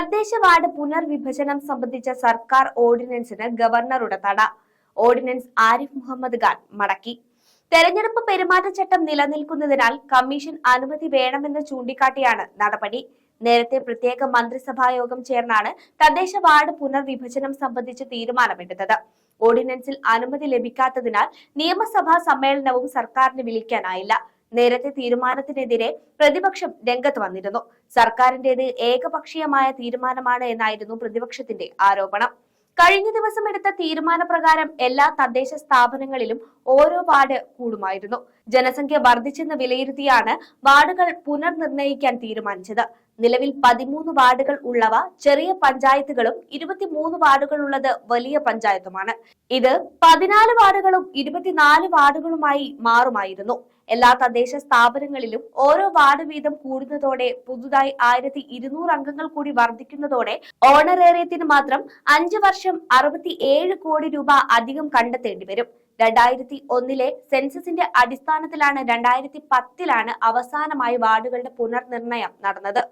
തദ്ദേശ വാർഡ് പുനർവിഭജനം സംബന്ധിച്ച സർക്കാർ ഓർഡിനൻസിന് ഗവർണറുടെ തട. ഓർഡിനൻസ് ആരിഫ് മുഹമ്മദ് ഖാൻ മടക്കി. തെരഞ്ഞെടുപ്പ് പെരുമാറ്റച്ചട്ടം നിലനിൽക്കുന്നതിനാൽ കമ്മീഷൻ അനുമതി വേണമെന്ന് ചൂണ്ടിക്കാട്ടിയാണ് നടപടി. നേരത്തെ പ്രത്യേക മന്ത്രിസഭാ യോഗം ചേർന്നാണ് തദ്ദേശ വാർഡ് പുനർവിഭജനം സംബന്ധിച്ച് തീരുമാനമെടുത്തത്. ഓർഡിനൻസിൽ അനുമതി ലഭിക്കാത്തതിനാൽ നിയമസഭാ സമ്മേളനവും സർക്കാരിന് വിളിക്കാനായില്ല. നേരത്തെ തീരുമാനത്തിനെതിരെ പ്രതിപക്ഷം രംഗത്ത് വന്നിരുന്നു. സർക്കാരിന്റേത് ഏകപക്ഷീയമായ തീരുമാനമാണ് എന്നായിരുന്നു പ്രതിപക്ഷത്തിന്റെ ആരോപണം. കഴിഞ്ഞ ദിവസം എടുത്ത തീരുമാനപ്രകാരം എല്ലാ തദ്ദേശ സ്ഥാപനങ്ങളിലും ഓരോ വാർഡ് കൂടുമായിരുന്നു. ജനസംഖ്യ വർദ്ധിച്ചെന്ന് വിലയിരുത്തിയാണ് വാർഡുകൾ പുനർനിർണയിക്കാൻ തീരുമാനിച്ചത്. നിലവിൽ പതിമൂന്ന് വാർഡുകൾ ഉള്ളവ ചെറിയ പഞ്ചായത്തുകളും ഇരുപത്തിമൂന്ന് വാർഡുകൾ ഉള്ളത് വലിയ പഞ്ചായത്തുമാണ്. ഇത് പതിനാല് വാർഡുകളും ഇരുപത്തിനാല് വാർഡുകളുമായി മാറുമായിരുന്നു. എല്ലാ തദ്ദേശ സ്ഥാപനങ്ങളിലും ഓരോ വാർഡ് വീതം കൂടുന്നതോടെ പുതുതായി ആയിരത്തി ഇരുന്നൂറ് അംഗങ്ങൾ കൂടി വർദ്ധിക്കുന്നതോടെ ഓണറേറിയത്തിന് മാത്രം അഞ്ചു വർഷം അറുപത്തി ഏഴ് കോടി രൂപ അധികം കണ്ടെത്തേണ്ടി വരും. രണ്ടായിരത്തി ഒന്നിലെ സെൻസസിന്റെ അടിസ്ഥാനത്തിലാണ് രണ്ടായിരത്തി പത്തിലാണ് അവസാനമായി വാർഡുകളുടെ പുനർനിർണയം നടന്നത്.